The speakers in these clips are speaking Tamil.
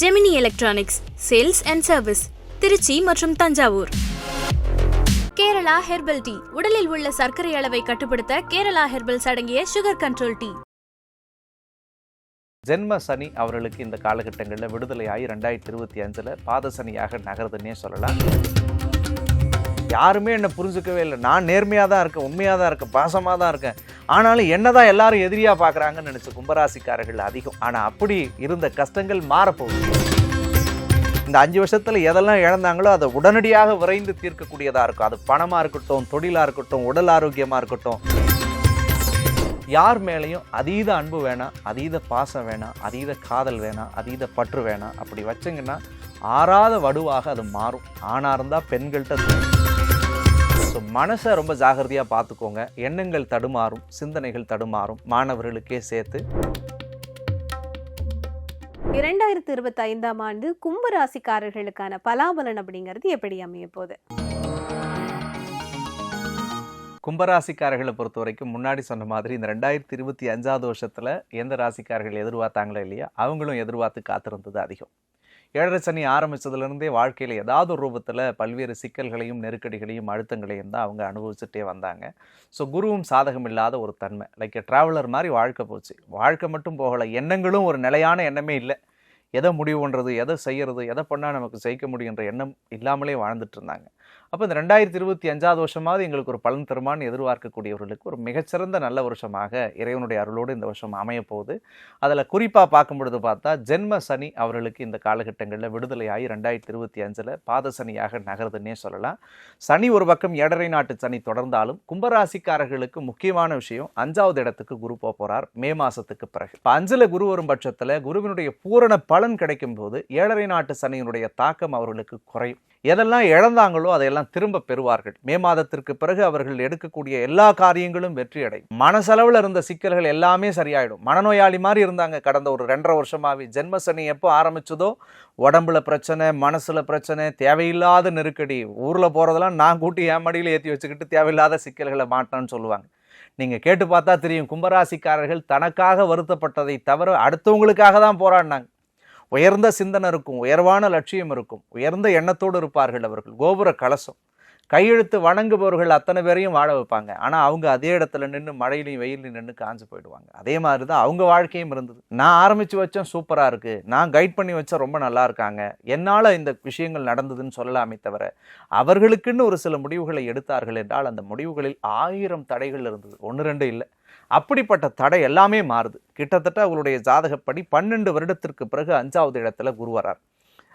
Gemini electronics sales and service Tiruchi மற்றும் தஞ்சாவூர் கேரளா ஹெர்பல் டீ உடலில் உள்ள சர்க்கரை அளவை கட்டுப்படுத்த கேரளா ஹெர்பல்ஸ் அடங்கிய சுகர் கண்ட்ரோல் டீ ஜென்ம சனி அவர்களுக்கு இந்த காலகட்டங்களில் விடுதலையாகி ரெண்டாயிரத்தி இருபத்தி அஞ்சில் பாத சனியாக நகருதுன்னே சொல்லலாம். யாருமே என்னை புரிஞ்சுக்கவே இல்லை. நான் நேர்மையாக தான் இருக்கேன் உண்மையாக தான் இருக்கேன் பாசமாக தான் இருக்கேன். ஆனாலும் என்ன தான் எல்லாரும் எதிரியாக பார்க்குறாங்கன்னு நினச்ச கும்பராசிக்காரர்கள் அதிகம். ஆனால் அப்படி இருந்த கஷ்டங்கள் மாறப்போகுது. இந்த அஞ்சு வருஷத்தில் எதெல்லாம் இழந்தாங்களோ அதை உடனடியாக விரைந்து தீர்க்கக்கூடியதாக இருக்கும். அது பணமாக இருக்கட்டும் தொழிலாக இருக்கட்டும் உடல் ஆரோக்கியமாக இருக்கட்டும். யார் மேலேயும் அதீத அன்பு வேணாம் அதீத பாசம் வேணாம் அதீத காதல் வேணாம் அதீத பற்று வேணாம். அப்படி வச்சிங்கன்னா ஆறாத வடுவாக அது மாறும். ஆணாக இருந்தால் பெண்கள்கிட்ட ஸோ மனசை ரொம்ப ஜாகிரதையாக பார்த்துக்கோங்க. எண்ணங்கள் தடுமாறும் சிந்தனைகள் தடுமாறும். மாணவர்களுக்கே சேர்த்து. இரண்டாயிரத்தி இருபத்தி ஐந்தாம் ஆண்டு கும்ப ராசிக்காரர்களுக்கான பலாபலன் அப்படிங்கிறது எப்படி அமைய போகுது? கும்பராசிக்காரர்களை பொறுத்த வரைக்கும் முன்னாடி சொன்ன மாதிரி இந்த ரெண்டாயிரத்தி இருபத்தி அஞ்சாவது வருஷத்தில் எந்த ராசிக்காரர்கள் எதிர்பார்த்தாங்களோ இல்லையா அவங்களும் எதிர்பார்த்து காத்திருந்தது அதிகம். ஏழரை சனி ஆரம்பித்ததுலேருந்தே வாழ்க்கையில் ஏதாவது ஒரு ரூபத்தில் பல்வேறு சிக்கல்களையும் நெருக்கடிகளையும் அழுத்தங்களையும் தான் அவங்க அனுபவிச்சுட்டே வந்தாங்க. ஸோ குருவும் சாதகம் இல்லாத ஒரு தன்மை. லைக் ட்ராவலர் மாதிரி வாழ்க்கை போச்சு. வாழ்க்கை மட்டும் போகலை. எண்ணங்களும் ஒரு நிலையான எண்ணமே இல்லை. எதை முடிவு பண்ணுறது எதை செய்கிறது எதை பண்ணால் நமக்கு ஜெயிக்க முடியுன்ற எண்ணம் இல்லாமலே வாழ்ந்துட்டு இருந்தாங்க. அப்போ இந்த ரெண்டாயிரத்தி இருபத்தி அஞ்சாவது வருஷமாவது எங்களுக்கு ஒரு பலன் தருமான்னு எதிர்பார்க்கக்கூடியவர்களுக்கு ஒரு மிகச்சிறந்த நல்ல வருஷமாக இறைவனுடைய அருளோடு இந்த வருஷம் அமைய போகுது. அதில் குறிப்பாக பார்க்கும் பொழுது பார்த்தா ஜென்ம சனி அவர்களுக்கு இந்த காலகட்டங்களில் விடுதலையாகி ரெண்டாயிரத்தி இருபத்தி அஞ்சில் பாத சனியாக நகருதுன்னே சொல்லலாம். சனி ஒரு பக்கம் ஏழரை நாட்டு சனி தொடர்ந்தாலும் கும்பராசிக்காரர்களுக்கு முக்கியமான விஷயம் அஞ்சாவது இடத்துக்கு குரு போக போகிறார் மே மாதத்துக்கு பிறகு. இப்போ அஞ்சில் குரு வரும் பட்சத்தில் குருவினுடைய பூரண பலன் கிடைக்கும் போது ஏழரை நாட்டு சனியினுடைய தாக்கம் அவர்களுக்கு குறையும். எதெல்லாம் இழந்தாங்களோ அதையெல்லாம் திரும்ப பெறுவார்கள். மே மாதத்திற்கு பிறகு அவர்கள் எடுக்கக்கூடிய எல்லா காரியங்களும் வெற்றி அடையும் மனசளவில் இருந்த சிக்கல்கள் எல்லாமே சரியாயிடும். மனநோயாளி மாதிரி இருந்தாங்க. கடந்த ஒரு ரெண்டரை வருஷமாவே. ஜென்மசனி எப்போ ஆரம்பிச்சதோ? உடம்புல பிரச்சனை மனசில் பிரச்சனை தேவையில்லாத நெருக்கடி. ஊரில் போகிறதெல்லாம் நான் கூட்டி என் மடியில் ஏற்றி வச்சுக்கிட்டு தேவையில்லாத சிக்கல்களை மாட்டேன்னு சொல்லுவாங்க. நீங்கள் கேட்டு பார்த்தா தெரியும். கும்பராசிக்காரர்கள் தனக்காக வருத்தப்பட்டதை தவிர அடுத்தவங்களுக்காக தான் போராடினாங்க. உயர்ந்த சிந்தனை இருக்கும் உயர்வான லட்சியம் இருக்கும் உயர்ந்த எண்ணத்தோடு இருப்பார்கள் அவர்கள். கோபுர கலசம். கையெழுத்து வணங்குபவர்கள் அத்தனை பேரையும் வாழ வைப்பாங்க. ஆனால் அவங்க அதே இடத்துல நின்று மழையிலையும் வெயிலையும் நின்று காஞ்சு போயிடுவாங்க. அதே மாதிரி தான் அவங்க வாழ்க்கையும் இருந்தது. நான் ஆரம்பித்து வச்சேன் சூப்பராக இருக்குது நான் கைட் பண்ணி வச்சா ரொம்ப நல்லா இருக்காங்க. என்னால் இந்த விஷயங்கள் நடந்ததுன்னு சொல்லலாமே தவிர அவர்களுக்குன்னு ஒரு சில முடிவுகளை எடுத்தார்கள் என்றால் அந்த முடிவுகளில் ஆயிரம் தடைகள் இருந்தது. ஒன்று ரெண்டு இல்லை. அப்படிப்பட்ட தடை எல்லாமே மாறுது. கிட்டத்தட்ட அவருடைய ஜாதகப்படி பன்னெண்டு வருடத்திற்கு பிறகு அஞ்சாவது இடத்துல குரு வரார்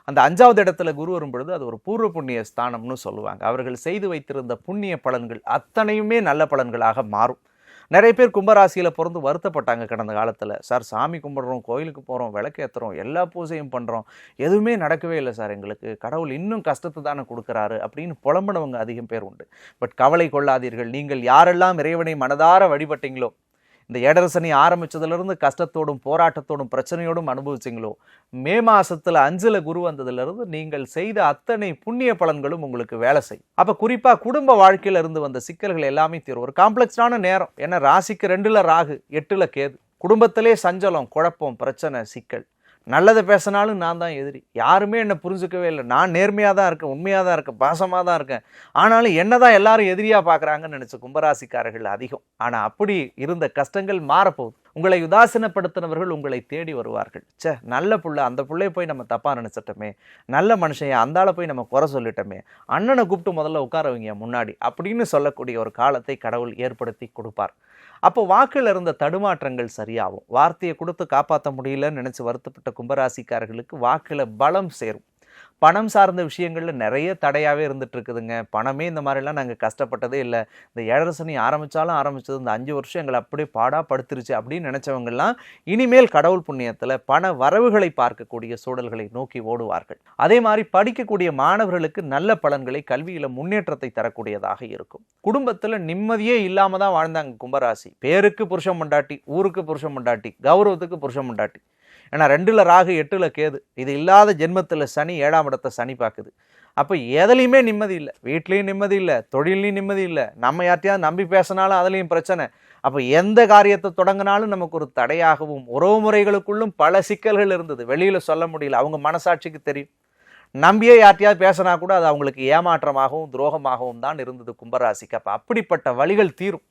அந்த அஞ்சாவது இடத்துல குரு வரும் பொழுது அது ஒரு பூர்வ புண்ணிய ஸ்தானம்னு சொல்லுவாங்க. அவர்கள் செய்து வைத்திருந்த புண்ணிய பலன்கள் அத்தனையுமே நல்ல பலன்களாக மாறும். நிறைய பேர் கும்பராசியில் பிறந்து வருத்தப்பட்டாங்க கடந்த காலத்தில். சார் சாமி கும்பிட்றோம் கோயிலுக்கு போகிறோம் விளக்கேற்றுறோம் எல்லா பூஜையும் பண்ணுறோம் எதுவுமே நடக்கவே இல்லை சார் எங்களுக்கு. கடவுள் இன்னும் கஷ்டத்தை தானே கொடுக்குறாரு அப்படின்னு புலம்பினவங்க அதிகம் பேர் உண்டு. பட் கவலை கொள்ளாதீர்கள். நீங்கள் யாரெல்லாம் இறைவனை மனதார வழிபட்டீங்களோ இந்த ஏடரசனி ஆரம்பித்ததுலேருந்து கஷ்டத்தோடும் போராட்டத்தோடும் பிரச்சனையோடும் அனுபவிச்சிங்களோ? மே மாதத்தில் அஞ்சில் குரு வந்ததுலேருந்து நீங்கள் செய்த அத்தனை புண்ணிய பலன்களும் உங்களுக்கு வேலை செய்யும் அப்போ குறிப்பாக குடும்ப வாழ்க்கையில இருந்து வந்த சிக்கல்கள் எல்லாமே தீரும். ஒரு காம்ப்ளெக்ஸான நேரம். ஏன்னா ராசிக்கு ரெண்டில் ராகு எட்டில் கேது. குடும்பத்திலே சஞ்சலம் குழப்பம் பிரச்சனை சிக்கல். நல்லதை பேசினாலும் நான் தான் எதிரி. யாருமே என்னை புரிஞ்சுக்கவே இல்லை. நான் நேர்மையாக தான் இருக்கேன் உண்மையாக தான் இருக்கேன் பாசமாக தான் இருக்கேன். ஆனாலும் என்ன தான் எல்லாரும் எதிரியாக பார்க்குறாங்கன்னு நினச்ச கும்பராசிக்காரர்கள் அதிகம். ஆனால் அப்படி இருந்த கஷ்டங்கள் மாறப்போகுது. உங்களை உதாசீனப்படுத்தினவர்கள் உங்களை தேடி வருவார்கள். ச்சே நல்ல புள்ள அந்த பிள்ளைய போய் நம்ம தப்பாக நினச்சிட்டோமே. நல்ல மனுஷன் அந்தால போய் நம்ம குறை சொல்லிட்டோமே. அண்ணனை கூப்பிட்டு முதல்ல உட்கார வைங்க முன்னாடி அப்படின்னு சொல்லக்கூடிய ஒரு காலத்தை கடவுள் ஏற்படுத்தி கொடுப்பார். அப்போ வாக்கில் இருந்த தடுமாற்றங்கள் சரியாகும். வார்த்தையை கொடுத்து காப்பாற்ற முடியலன்னு நினச்சி வருத்தப்பட்ட கும்பராசிக்காரர்களுக்கு வாக்கில் பலம் சேரும். பணம் சார்ந்த விஷயங்களில் நிறைய தடையாகவே இருந்துட்டு இருக்குதுங்க பணமே இந்த மாதிரிலாம் நாங்கள் கஷ்டப்பட்டதே இல்லை. இந்த ஏழரசனி ஆரம்பித்தாலும் ஆரம்பித்தது இந்த அஞ்சு வருஷம் எங்களை அப்படியே பாடாக படுத்துருச்சு அப்படின்னு நினச்சவங்கெல்லாம் இனிமேல் கடவுள் புண்ணியத்தில் பண வரவுகளை பார்க்கக்கூடிய சூழல்களை நோக்கி ஓடுவார்கள். அதே மாதிரி படிக்கக்கூடிய மாணவர்களுக்கு நல்ல பலன்களை கல்வியில் முன்னேற்றத்தை தரக்கூடியதாக இருக்கும். குடும்பத்தில் நிம்மதியே இல்லாமல் தான் வாழ்ந்தாங்க கும்பராசி. பேருக்கு புருஷன் மண்டாட்டி ஊருக்கு புருஷன் மண்டாட்டி கௌரவத்துக்கு புருஷன் மண்டாட்டி. ஏன்னா ரெண்டில் ராகு எட்டில் கேது. இது இல்லாத ஜென்மத்தில் சனி ஏழாம் இடத்தை சனி பார்க்குது. அப்போ எதுலையுமே நிம்மதி இல்லை. வீட்லேயும் நிம்மதி இல்லை. தொழிலையும் நிம்மதி இல்லை. நம்ம யார்ட்டையாவது நம்பி பேசினாலும் அதுலேயும் பிரச்சனை. அப்போ எந்த காரியத்தை தொடங்கினாலும் நமக்கு ஒரு தடையாகவும் உறவு முறைகளுக்குள்ளும் பல சிக்கல்கள் இருந்தது. வெளியில் சொல்ல முடியல. அவங்க மனசாட்சிக்கு தெரியும். நம்பியே யார்ட்டையாவது பேசினா கூட அது அவங்களுக்கு ஏமாற்றமாகவும் துரோகமாகவும் தான் இருந்தது கும்பராசிக்கு. அப்போ அப்படிப்பட்ட வழிகள் தீரும்.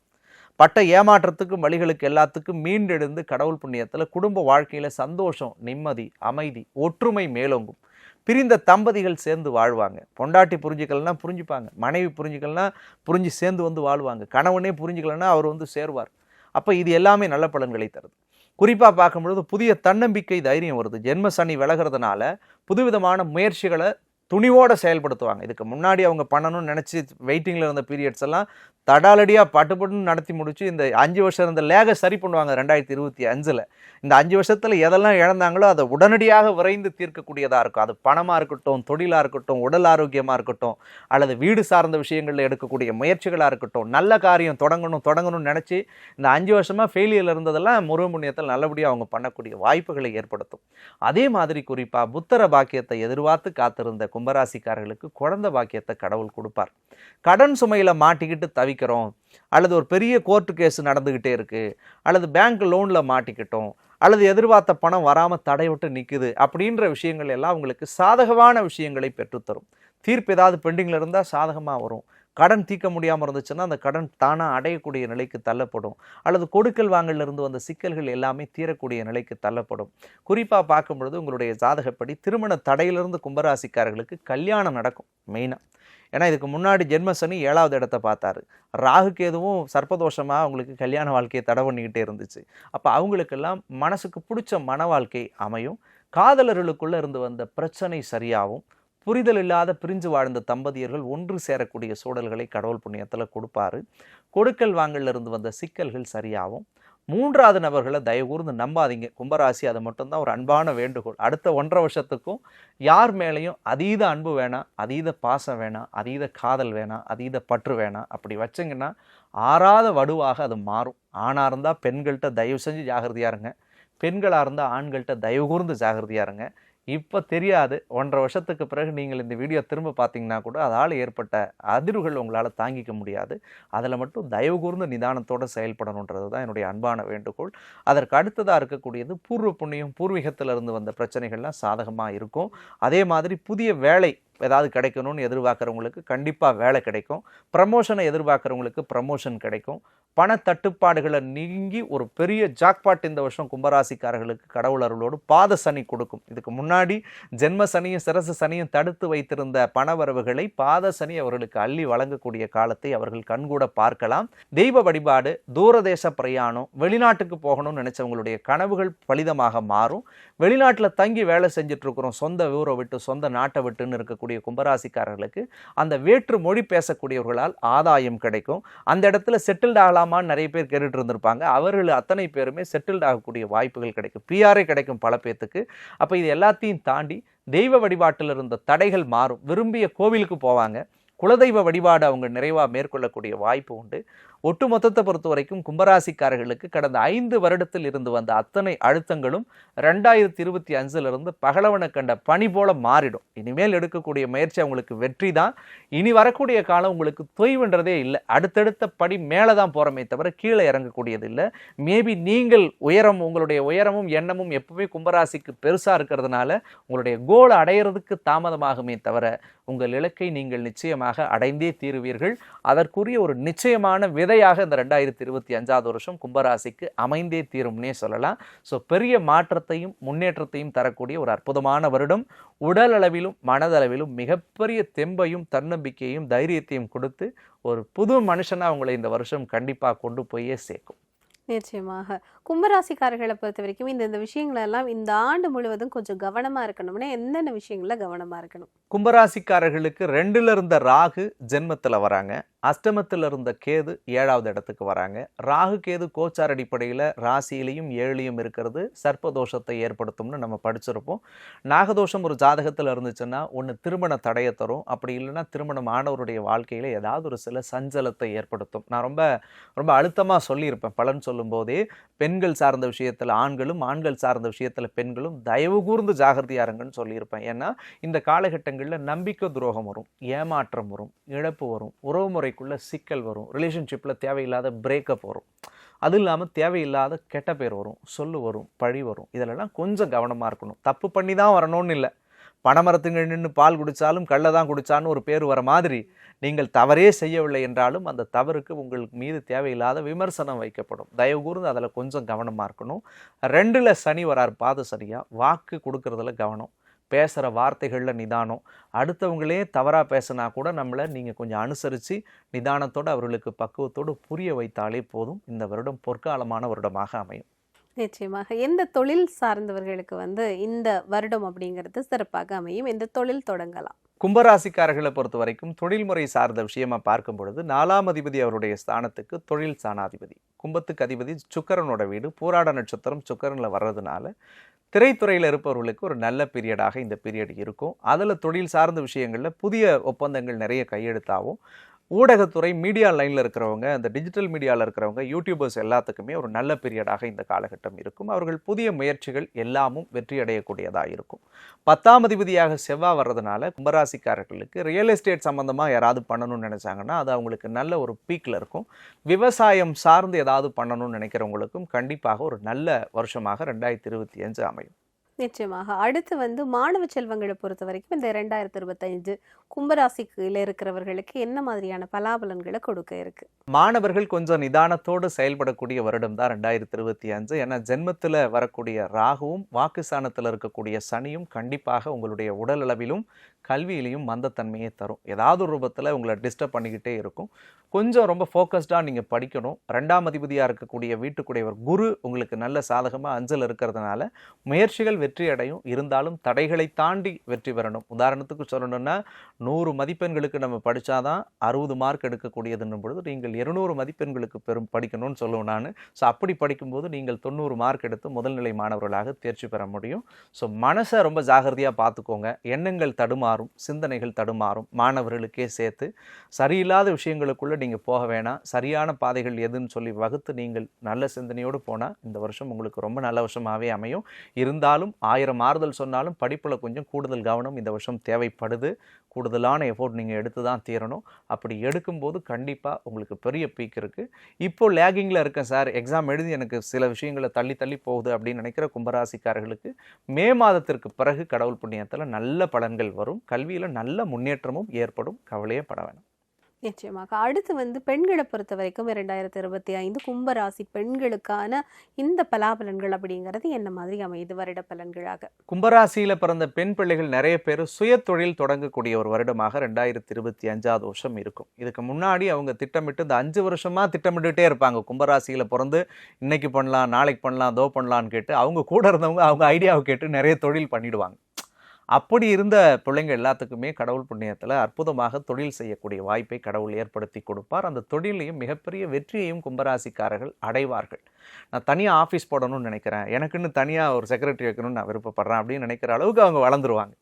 பட்ட ஏமாற்றத்துக்கும் வழிகளுக்கு எல்லாத்துக்கும் மீண்டெழுந்து கடவுள் புண்ணியத்தில் குடும்ப வாழ்க்கையில் சந்தோஷம் நிம்மதி அமைதி ஒற்றுமை மேலோங்கும். பிரிந்த தம்பதிகள் சேர்ந்து வாழ்வாங்க. பொண்டாட்டி புரிஞ்சுக்கலன்னா புரிஞ்சுப்பாங்க. மனைவி புரிஞ்சுக்கலன்னா புரிஞ்சு சேர்ந்து வந்து வாழ்வாங்க. கணவனே புரிஞ்சுக்கலன்னா அவர் வந்து சேருவார். அப்போ இது எல்லாமே நல்ல பலன்களை தருது. குறிப்பாக பார்க்கும்பொழுது புதிய தன்னம்பிக்கை தைரியம் வருது. ஜென்ம சனி விலகிறதுனால புதுவிதமான முயற்சிகளை துணிவோடு செயல்படுத்துவாங்க. இதுக்கு முன்னாடி அவங்க பண்ணணும்னு நினச்சி வெயிட்டிங்கில் இருந்த பீரியட்ஸ் எல்லாம் தடாலடியாக பட்டுப்பட்டுன்னு நடத்தி முடிச்சு இந்த அஞ்சு வருஷம் இந்த லேகை சரி பண்ணுவாங்க ரெண்டாயிரத்தி இருபத்தி அஞ்சில். இந்த அஞ்சு வருஷத்தில் எதெல்லாம் இழந்தாங்களோ அதை உடனடியாக விரைந்து தீர்க்கக்கூடியதாக இருக்கும். அது பணமாக இருக்கட்டும் தொழிலாக இருக்கட்டும் உடல் ஆரோக்கியமாக இருக்கட்டும் அல்லது வீடு சார்ந்த விஷயங்களில் எடுக்கக்கூடிய முயற்சிகளாக இருக்கட்டும் நல்ல காரியம் தொடங்கணும் தொடங்கணும்னு நினச்சி இந்த அஞ்சு வருஷமாக ஃபெயிலியர் இருந்ததெல்லாம் முருகமுனியத்தில் நல்லபடியாக அவங்க பண்ணக்கூடிய வாய்ப்புகளை ஏற்படுத்தும். அதே மாதிரி குறிப்பாக புத்தர பாக்கியத்தை எதிர்பார்த்து காத்திருந்த கும்பராசிக்காரர்களுக்கு குழந்தை பாக்கியத்தை கடவுள் கொடுப்பார். கடன் சுமையில் மாட்டிக்கிட்டு தவிக்கிறோம். அல்லது ஒரு பெரிய கோர்ட்டு கேஸ் நடந்துக்கிட்டே இருக்குது அல்லது பேங்க் லோனில் மாட்டிக்கிட்டோம். அல்லது எதிர்பார்த்த பணம் வராமல் தடைவிட்டு நிற்குது அப்படின்ற விஷயங்கள் எல்லாம் அவங்களுக்கு சாதகமான விஷயங்களை பெற்றுத்தரும். தீர்ப்பு ஏதாவது பெண்டிங்கில் இருந்தால் சாதகமாக வரும். கடன் தீர்க்க முடியாமல் இருந்துச்சுன்னா அந்த கடன் தானாக அடையக்கூடிய நிலைக்கு தள்ளப்படும். அல்லது கொடுக்கல் வாங்கலிருந்து வந்த சிக்கல்கள் எல்லாமே தீரக்கூடிய நிலைக்கு தள்ளப்படும். குறிப்பாக பார்க்கும் பொழுது உங்களுடைய ஜாதகப்படி திருமண தடையிலிருந்து கும்பராசிக்காரர்களுக்கு கல்யாணம் நடக்கும் மெயினாக ஏன்னா இதுக்கு முன்னாடி ஜென்ம சனி ஏழாவது இடத்த பார்த்தாரு. ராகுக்கு எதுவும் சர்ப்பதோஷமாக அவங்களுக்கு கல்யாண வாழ்க்கையை தடை பண்ணிக்கிட்டே இருந்துச்சு. அப்போ அவங்களுக்கெல்லாம் மனசுக்கு பிடிச்ச மன வாழ்க்கை அமையும். காதலர்களுக்குள்ளே இருந்து வந்த பிரச்சனை சரியாகும். புரிதல் இல்லாத பிரிஞ்சு வாழ்ந்த தம்பதியர்கள் ஒன்று சேரக்கூடிய சூழல்களை கடவுள் புண்ணியத்தில் கொடுப்பாரு. கொடுக்கல் வாங்கலிருந்து வந்த சிக்கல்கள் சரியாகும். மூன்றாவது நபர்களை தயவுகூர்ந்து நம்பாதீங்க. கும்பராசி அது மட்டும்தான் ஒரு அன்பான வேண்டுகோள். அடுத்த ஒன்றரை வருஷத்துக்கும் யார் மேலேயும் அதீத அன்பு வேணாம் அதீத பாசம் வேணாம் அதீத காதல் வேணாம் அதீத பற்று வேணாம். அப்படி வச்சிங்கன்னா ஆறாத வடுவாக அது மாறும். ஆணாக இருந்தால் பெண்கள்கிட்ட தயவு செஞ்சு ஜாகிரதையாருங்க பெண்களாக இருந்தால் ஆண்கள்கிட்ட தயவுகூர்ந்து ஜாகிரதையாருங்க இருங்க. இப்போ தெரியாது. ஒன்றரை வருஷத்துக்கு பிறகு நீங்கள் இந்த வீடியோ திரும்ப பார்த்தீங்கன்னா கூட அதால் ஏற்பட்ட அதிர்வுகள் உங்களால் தாங்கிக்க முடியாது. அதில் மட்டும் தயவு கூர்ந்து நிதானத்தோடு செயல்படணுன்றது தான் என்னுடைய அன்பான வேண்டுகோள். அதற்கு அடுத்ததாக இருக்கக்கூடியது பூர்வ புண்ணியம் பூர்வீகத்திலிருந்து வந்த பிரச்சனைகள்லாம் சாதகமாக இருக்கும். அதே மாதிரி புதிய வேலை ஏதாவது கிடைக்கணும்னு எதிர்பார்க்குறவங்களுக்கு கண்டிப்பாக வேலை கிடைக்கும். ப்ரமோஷனை எதிர்பார்க்குறவங்களுக்கு ப்ரமோஷன் கிடைக்கும். பண தட்டுப்பாடுகளை நீங்கி ஒரு பெரிய ஜாக்பாட் இந்த வருஷம் கும்பராசிக்காரர்களுக்கு கடவுள் அருளோடு பாத சனி கொடுக்கும். இதுக்கு முன்னாடி ஜென்ம சனியும் சிரசு சனியும் தடுத்து வைத்திருந்த பணவரவுகளை பாத சனி அவர்களுக்கு அள்ளி வழங்கக்கூடிய காலத்தை அவர்கள் கண்கூட பார்க்கலாம். தெய்வ வழிபாடு தூரதேச பிரயாணம் வெளிநாட்டுக்கு போகணும்னு நினைச்சவங்களுடைய கனவுகள் பலிதமாக மாறும். வெளிநாட்டில் தங்கி வேலை செஞ்சுட்டு இருக்கிறோம். சொந்த ஊரை விட்டு சொந்த நாட்டை விட்டுன்னு இருக்கக்கூடிய கும்பராசிக்காரர்களுக்கு அந்த வேற்று மொழி பேசக்கூடியவர்களால் ஆதாயம் கிடைக்கும். அந்த இடத்துல செட்டில்ட் ஆகலாமான்னு நிறைய பேர் கேட்டுட்டு இருந்திருப்பாங்க. அவர்கள் அத்தனை பேருமே செட்டில்ட் ஆகக்கூடிய வாய்ப்புகள் கிடைக்கும். பிஆரே கிடைக்கும் பல பேர்த்துக்கு அப்போ இது எல்லாத்தையும் தாண்டி தெய்வ வழிபாட்டில் இருந்த தடைகள் மாறும். விரும்பிய கோவிலுக்கு போவாங்க. குலதெய்வ வழிபாடு அவங்க நிறைவாக மேற்கொள்ளக்கூடிய வாய்ப்பு உண்டு. ஒட்டு மொத்தத்தை பொறுத்த வரைக்கும் கும்பராசிக்காரர்களுக்கு கடந்த ஐந்து வருடத்தில் இருந்து வந்த அத்தனை அழுத்தங்களும் ரெண்டாயிரத்தி இருபத்தி அஞ்சிலிருந்து பகலவனை கண்ட பணி போல மாறிடும். இனிமேல் எடுக்கக்கூடிய முயற்சி அவங்களுக்கு வெற்றி தான். இனி வரக்கூடிய காலம் உங்களுக்கு தொய்வுன்றதே இல்லை. அடுத்தடுத்த படி மேலே தான் போகிறோமே தவிர கீழே இறங்கக்கூடியது இல்லை. மேபி நீங்கள் உயரம் உங்களுடைய உயரமும் எண்ணமும் எப்பவுமே கும்பராசிக்கு பெருசாக இருக்கிறதுனால உங்களுடைய கோல் அடையிறதுக்கு தாமதமாகுமே தவிர உங்கள் இலக்கை நீங்கள் நிச்சயமாக அடைந்தே தீருவீர்கள். அதற்குரிய ஒரு நிச்சயமான விதையாக இந்த ரெண்டாயிரத்தி இருபத்தி அஞ்சாவது வருஷம் கும்பராசிக்கு அமைந்தே தீரும்னே சொல்லலாம். ஸோ பெரிய மாற்றத்தையும் முன்னேற்றத்தையும் தரக்கூடிய ஒரு அற்புதமான வருடம். உடல் அளவிலும் மனதளவிலும் மிகப்பெரிய தெம்பையும் தன்னம்பிக்கையும் தைரியத்தையும் கொடுத்து ஒரு புது மனுஷனாக உங்களை இந்த வருஷம் கண்டிப்பாக கொண்டு போயே சேர்க்கும். நிச்சயமாக. கும்பராசிக்காரர்களை பொறுத்த வரைக்கும் இந்த இந்த விஷயங்களெல்லாம் இந்த ஆண்டு முழுவதும் கொஞ்சம் கவனமாக இருக்கணும்னா என்னென்ன விஷயங்களில் கவனமாக இருக்கணும்? கும்பராசிக்காரர்களுக்கு ரெண்டில் இருந்த ராகு ஜென்மத்தில் வராங்க. அஷ்டமத்தில் இருந்த கேது ஏழாவது இடத்துக்கு வராங்க. ராகு கேது கோச்சார் அடிப்படையில் ராசியிலையும் ஏழிலையும் இருக்கிறது. சர்ப்பதோஷத்தை ஏற்படுத்தும்னு நம்ம படிச்சிருப்போம். நாகதோஷம் ஒரு ஜாதகத்தில் இருந்துச்சுன்னா ஒன்று திருமண தடையை தரும். அப்படி இல்லைன்னா திருமணம் ஆனவருடைய வாழ்க்கையில் ஏதாவது ஒரு சில சஞ்சலத்தை ஏற்படுத்தும். நான் ரொம்ப ரொம்ப அழுத்தமாக சொல்லியிருப்பேன் பலன் சொல்லும்போதே. பெண் பெண்கள் சார்ந்த விஷயத்தில் ஆண்களும் ஆண்கள் சார்ந்த விஷயத்தில் பெண்களும் தயவு கூர்ந்து ஜாகிரதையா இருங்கன்னு சொல்லியிருப்பேன். ஏன்னா இந்த காலகட்டங்களில் நம்பிக்கை துரோகம் வரும் ஏமாற்றம் வரும் இழப்பு வரும் உறவுமுறைக்குள்ள சிக்கல் வரும் ரிலேஷன்ஷிப்பில் தேவையில்லாத பிரேக்கப் வரும். அது இல்லாமல் தேவையில்லாத கெட்ட பேர் வரும் சொல்லு வரும் பழி வரும். இதிலெல்லாம் கொஞ்சம் கவனமாக இருக்கணும். தப்பு பண்ணி தான் வரணும்னு இல்லை. பனைமரத்துங்க நின்று பால் குடித்தாலும் கள்ள தான் குடித்தான்னு ஒரு பேர் வர மாதிரி நீங்கள் தவறே செய்யவில்லை என்றாலும் அந்த தவறுக்கு உங்களுக்கு மீது தேவையில்லாத விமர்சனம் வைக்கப்படும். தயவு கூர்ந்து அதில் கொஞ்சம் கவனமாக இருக்கணும். ரெண்டில் சனி வரார் பாத சனியாக வாக்கு கொடுக்கறதுல கவனம். பேசுகிற வார்த்தைகளில் நிதானம். அடுத்தவங்களே தவறாக பேசினா கூட நம்மளை நீங்கள் கொஞ்சம் அனுசரித்து நிதானத்தோடு அவர்களுக்கு பக்குவத்தோடு புரிய வைத்தாலே போதும். இந்த வருடம் பொற்காலமான வருடமாக அமையும். நிச்சயமாக. எந்த தொழில் சார்ந்தவர்களுக்கு வந்து இந்த வருடம் அப்படிங்கிறது சிறப்பாக அமையும்? இந்த தொழில் தொடங்கலாம்? கும்பராசிக்காரர்களை பொறுத்த வரைக்கும் தொழில்முறை சார்ந்த விஷயமா பார்க்கும் பொழுது நாலாம் அதிபதி அவருடைய ஸ்தானத்துக்கு தொழில் சாணாதிபதி கும்பத்துக்கு அதிபதி சுக்கரனோட வீடு பூராட நட்சத்திரம் சுக்கரனில் வர்றதுனால திரைத்துறையில் இருப்பவர்களுக்கு ஒரு நல்ல பீரியடாக இந்த பீரியட் இருக்கும். அதில் தொழில் சார்ந்த விஷயங்களில் புதிய ஒப்பந்தங்கள் நிறைய கையெழுத்தாகும். ஊடகத்துறை மீடியா லைனில் இருக்கிறவங்க அந்த டிஜிட்டல் மீடியாவில் இருக்கிறவங்க யூடியூபர்ஸ் எல்லாத்துக்குமே ஒரு நல்ல பீரியடாக இந்த காலகட்டம் இருக்கும். அவர்கள் புதிய முயற்சிகள் எல்லாமும் வெற்றியடையக்கூடியதாக இருக்கும். பத்தாம் அதிபதியாக செவ்வாய் வர்றதுனால கும்பராசிக்காரர்களுக்கு ரியல் எஸ்டேட் சம்மந்தமாக யாராவது பண்ணணும்னு நினச்சாங்கன்னா அது அவங்களுக்கு நல்ல ஒரு பீக்கில் இருக்கும். விவசாயம் சார்ந்து ஏதாவது பண்ணணும்னு நினைக்கிறவங்களுக்கும் கண்டிப்பாக ஒரு நல்ல வருஷமாக ரெண்டாயிரத்தி இருபத்தி அஞ்சு அமையும். நிச்சயமாக. அடுத்து வந்து மாணவ செல்வங்களை பொறுத்த வரைக்கும் இந்த ரெண்டாயிரத்தி இருபத்தைந்து கும்பராசிக்குள்ள இருக்கிறவர்களுக்கு என்ன மாதிரியான பலாபலன்களை கொடுக்க இருக்கு? மாணவர்கள் கொஞ்சம் நிதானத்தோடு செயல்படக்கூடிய வருடம் தான் ரெண்டாயிரத்தி இருபத்தி அஞ்சு ஏன்னா ஜென்மத்தில் வரக்கூடிய ராகுவும் வாக்குஸ்தானத்தில் இருக்கக்கூடிய சனியும் கண்டிப்பாக உங்களுடைய உடல் அளவிலும் கல்வியிலையும் மந்தத்தன்மையை தரும். ஏதாவது ஒரு ரூபத்தில் உங்களை டிஸ்டர்ப் பண்ணிக்கிட்டே இருக்கும். கொஞ்சம் ரொம்ப ஃபோக்கஸ்டாக நீங்கள் படிக்கணும். ரெண்டாம் அதிபதியாக இருக்கக்கூடிய வீட்டுக்குடையவர் குரு உங்களுக்கு நல்ல சாதகமாக அஞ்சல் இருக்கிறதுனால முயற்சிகள் வெற்றி அடையும் இருந்தாலும் தடைகளை தாண்டி வெற்றி பெறணும். உதாரணத்துக்கு சொல்லணும்னா நூறு மதிப்பெண்களுக்கு நம்ம படித்தாதான் அறுபது மார்க் எடுக்கக்கூடியதுன்னும் பொழுது நீங்கள் இருநூறு மதிப்பெண்களுக்கு பெரும் படிக்கணும்னு சொல்லுவேன் நான். ஸோ அப்படி படிக்கும்போது நீங்கள் தொண்ணூறு மார்க் எடுத்து முதல்நிலை மாணவர்களாக தேர்ச்சி பெற முடியும். ஸோ மனசை ரொம்ப ஜாகிரதையாக பார்த்துக்கோங்க. எண்ணங்கள் தடுமாறும். சிந்தனைகள் தடுமாறும் மாணவர்களுக்கே சேர்த்து சரியில்லாத விஷயங்களுக்குள்ளே நீங்கள் போக வேணாம். சரியான பாதைகள் எதுன்னு சொல்லி வகுத்து நீங்கள் நல்ல சிந்தனையோடு போனால் இந்த வருஷம் உங்களுக்கு ரொம்ப நல்ல வருஷமாகவே அமையும். இருந்தாலும் ஆயிரம் ஆறுதல் சொன்னாலும் படிப்பில் கொஞ்சம் கூடுதல் கவனம் இந்த வருஷம் தேவைப்படுது. கூடுதலான எஃபோர்ட் நீங்கள் எடுத்து தான் தீரணும். அப்படி எடுக்கும்போது கண்டிப்பாக உங்களுக்கு பெரிய பீக் இருக்குது இப்போ லேகிங்கில் இருக்கேன் சார் எக்ஸாம் எழுதி எனக்கு சில விஷயங்களை தள்ளி தள்ளி போகுது அப்படின்னு நினைக்கிற கும்பராசிக்காரர்களுக்கு மே மாதத்திற்கு பிறகு கடவுள் புண்ணியத்தில் நல்ல பலன்கள் வரும். கல்வியில் நல்ல முன்னேற்றமும் ஏற்படும். கவலையே பட வேணாம். நிச்சயமாக. அடுத்து வந்து பெண்களை பொறுத்த வரைக்கும் இரண்டாயிரத்தி இருபத்தி ஐந்து கும்பராசி பெண்களுக்கான இந்த பலாபலன்கள் அப்படிங்கிறது என்ன மாதிரி அமையுது வருட பலன்களாக கும்பராசியில் பிறந்த பெண் பிள்ளைகள் நிறைய பேர் சுய தொழில் தொடங்கக்கூடிய ஒரு வருடமாக ரெண்டாயிரத்தி இருபத்தி அஞ்சாவது வருஷம் இருக்கும். இதுக்கு முன்னாடி அவங்க திட்டமிட்டு இந்த அஞ்சு வருஷமா திட்டமிட்டுட்டே இருப்பாங்க. கும்பராசியில் பிறந்து இன்னைக்கு பண்ணலாம் நாளைக்கு பண்ணலாம் தோ பண்ணலான்னு கேட்டு அவங்க கூட இருந்தவங்க அவங்க ஐடியாவை கேட்டு நிறைய தொழில் பண்ணிடுவாங்க. அப்படி இருந்த பிள்ளைங்க எல்லாத்துக்குமே கடவுள் புண்ணியத்தில் அற்புதமாக தொழில் செய்யக்கூடிய வாய்ப்பை கடவுள் ஏற்படுத்தி கொடுப்பார். அந்த தொழிலையும் மிகப்பெரிய வெற்றியையும் கும்பராசிக்காரர்கள் அடைவார்கள். நான் தனியாக ஆஃபீஸ் போடணும்னு நினைக்கிறேன். எனக்குன்னு தனியாக ஒரு செக்ரட்டரி வைக்கணும்னு நான் விருப்பப்படுறேன் அப்படின்னு நினைக்கிற அளவுக்கு அவங்க வளர்ந்துருவாங்க.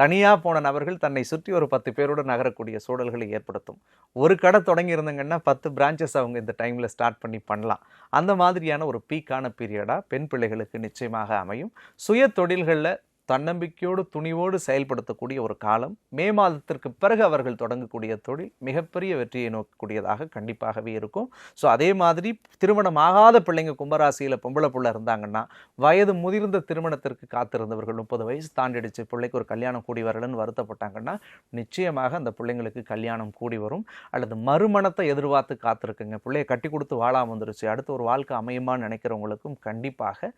தனியாக போன நபர்கள் தன்னை சுற்றி ஒரு பத்து பேரோடு நகரக்கூடிய சூழல்களை ஏற்படுத்தும். ஒரு கடை தொடங்கி இருந்தங்கன்னா பத்து பிரான்ச்சஸ் அவங்க இந்த டைமில் ஸ்டார்ட் பண்ணி பண்ணலாம். அந்த மாதிரியான ஒரு பீக்கான பீரியடாக பெண் பிள்ளைகளுக்கு நிச்சயமாக அமையும். சுய தொழில்களில் தன்னம்பிக்கையோடு துணிவோடு செயல்படுத்தக்கூடிய ஒரு காலம். மே மாதத்திற்கு பிறகு அவர்கள் தொடங்கக்கூடிய தொழில் மிகப்பெரிய வெற்றியை நோக்கக்கூடியதாக கண்டிப்பாகவே இருக்கும். ஸோ அதே மாதிரி திருமணம் ஆகாத பிள்ளைங்க கும்பராசியில் பொம்பளை புள்ள இருந்தாங்கன்னா வயது முதிர்ந்த திருமணத்திற்கு காத்திருந்தவர்கள் முப்பது வயசு தாண்டிடுச்சு. பிள்ளைக்கு ஒரு கல்யாணம் கூடி வரலன்னு வருத்தப்பட்டாங்கன்னா நிச்சயமாக அந்த பிள்ளைங்களுக்கு கல்யாணம் கூடி வரும். அல்லது மறுமணத்தை எதிர்பார்த்து காத்திருக்குங்க. பிள்ளைய கட்டி கொடுத்து வாழாமல் வந்துருச்சு. அடுத்து ஒரு வாழ்க்கை அமையுமான்னு நினைக்கிறவங்களுக்கும் கண்டிப்பாக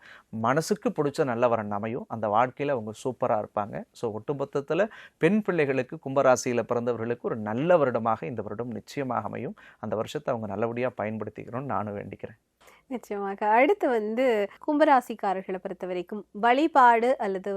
மனசுக்கு பிடிச்ச நல்லவரன் அமையும். அந்த வாழ்க்கையில் அவங்க சூப்பராக இருப்பாங்க. ஸோ ஒட்டுமொத்தத்தில் பெண் பிள்ளைகளுக்கு கும்பராசியில் பிறந்தவர்களுக்கு ஒரு நல்ல வருடமாக இந்த வருடம் நிச்சயமாக அமையும். அந்த வருஷத்தை அவங்க நல்லபடியாக பயன்படுத்திக்கணும்னு நானும் வேண்டிக்கிறேன். நிச்சயமாக. அடுத்து வந்து கும்பராசிக்காரர்களை பொறுத்த வரைக்கும் வழிபாடு அல்லது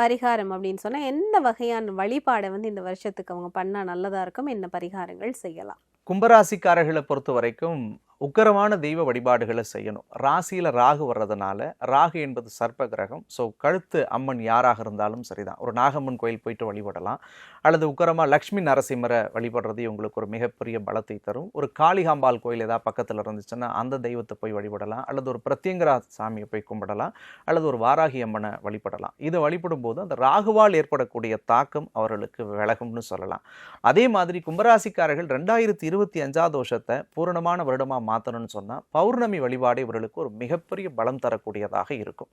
பரிகாரம் அப்படின்னு சொன்னா என்ன வகையான வழிபாடை வந்து இந்த வருஷத்துக்கு அவங்க பண்ணா நல்லதா இருக்கும்? என்ன பரிகாரங்கள் செய்யலாம்? கும்பராசிக்காரர்களை பொறுத்த வரைக்கும் உக்கரமான தெய்வ வழிபாடுகளை செய்யணும். ராசியில் ராகு வர்றதுனால ராகு என்பது சர்ப்ப கிரகம் ஸோ கழுத்து அம்மன் யாராக இருந்தாலும் சரிதான். ஒரு நாகம்மன் கோயில் போயிட்டு வழிபடலாம். அல்லது உக்கரமாக லக்ஷ்மி நரசிம்மரை வழிபடுறது உங்களுக்கு ஒரு மிகப்பெரிய பலத்தை தரும். ஒரு காளிகாம்பாள் கோயில் ஏதாவது பக்கத்தில் இருந்துச்சுன்னா அந்த தெய்வத்தை போய் வழிபடலாம். அல்லது ஒரு பிரத்யங்கரா சாமியை போய் கும்பிடலாம். அல்லது ஒரு வாராகி அம்மனை வழிபடலாம். இதை வழிபடும் போது அந்த ராகுவால் ஏற்படக்கூடிய தாக்கம் அவர்களுக்கு விலகும்னு சொல்லலாம். அதே மாதிரி கும்பராசிக்காரர்கள் ரெண்டாயிரத்தி இருபத்தி அஞ்சாவது வருஷத்தை பூரணமான வருடமாக மாற்றணும்னு சொன்னால் பௌர்ணமி வழிபாடு இவர்களுக்கு ஒரு மிகப்பெரிய பலம் தரக்கூடியதாக இருக்கும்.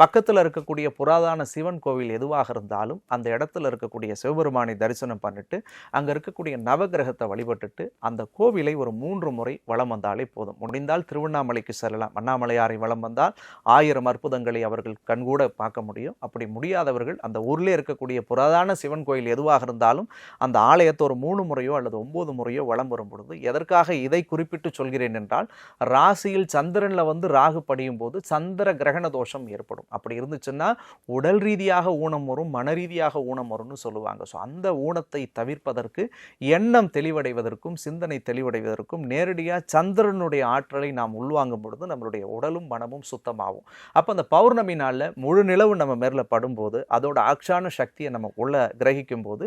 பக்கத்தில் இருக்கக்கூடிய புராதான சிவன் கோவில் எதுவாக இருந்தாலும் அந்த இடத்துல இருக்கக்கூடிய சிவபெருமானை தரிசனம் பண்ணிட்டு அங்கே இருக்கக்கூடிய நவகிரகத்தை வழிபட்டுட்டு அந்த கோவிலை ஒரு மூன்று முறை வளம் வந்தாலே போதும். முடிந்தால் திருவண்ணாமலைக்கு செல்லலாம். அண்ணாமலையாரை வளம் வந்தால் ஆயிரம் அற்புதங்களை அவர்கள் கண்கூட பார்க்க முடியும். அப்படி முடியாதவர்கள் அந்த ஊரில் இருக்கக்கூடிய புராதான சிவன் கோயில் எதுவாக இருந்தாலும் அந்த ஆலயத்தை ஒரு மூணு முறையோ அல்லது ஒன்பது முறையோ வளம் வரும் பொழுது எதற்காக இதை குறிப்பிட்டு சொல்கிறேன் என்றால் ராசியில் சந்திரனில் வந்து ராகு படியும் போது சந்திர கிரகண தோஷம் ஏற்படும். அப்படி இருந்துச்சுன்னா உடல் ரீதியாக ஊனம் வரும் மன ரீதியாக ஊனம் வரும்னு சொல்லுவாங்க. ஸோ அந்த ஊனத்தை தவிர்ப்பதற்கு எண்ணம் தெளிவடைவதற்கும் சிந்தனை தெளிவடைவதற்கும் நேரடியாக சந்திரனுடைய ஆற்றலை நாம் உள்வாங்கும் பொழுது நம்மளுடைய உடலும் மனமும் சுத்தமாகும். அப்போ அந்த பௌர்ணமி நாளில் முழு நிலவு நம்ம மேலே படும்போது அதோட ஆக்ஷான சக்தியை நம்ம உள்ள கிரகிக்கும் போது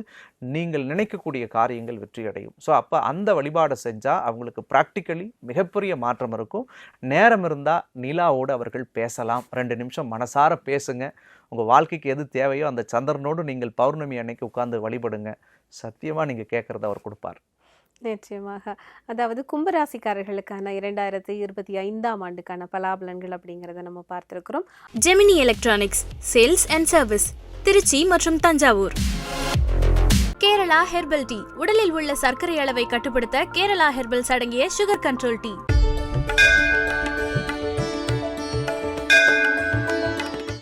நீங்கள் நினைக்கக்கூடிய காரியங்கள் வெற்றி அடையும் ஸோ அப்போ அந்த வழிபாடை செஞ்சால் அவங்களுக்கு ப்ராக்டிக்கலி மிகப்பெரிய மாற்றம் இருக்கும். நேரம் இருந்தால் நிலாவோடு அவர்கள் பேசலாம். ரெண்டு நிமிஷம் மனசார பேசுங்க. உங்கள் வாழ்க்கைக்கு எது தேவையோ அந்த சந்திரனோடு நீங்கள் பௌர்ணமி அன்னைக்கு உட்கார்ந்து வழிபடுங்க. சத்தியமாக நீங்கள் கேட்குறத அவர் கொடுப்பார். நிச்சயமாக. அதாவது கும்பராசிக்காரர்களுக்கான இரண்டாயிரத்தி இருபத்தி ஐந்தாம் ஆண்டுக்கான பலாபலன்கள் அப்படிங்கிறத நம்ம பார்த்துருக்குறோம். Gemini electronics sales and service Tiruchi மற்றும் தஞ்சாவூர். Kerala herbal tea. உடலில் உள்ள சர்க்கரை அளவை கட்டுப்படுத்த கேரளா ஹெர்பல்ஸ் அடங்கிய சுகர் கண்ட்ரோல் டீ.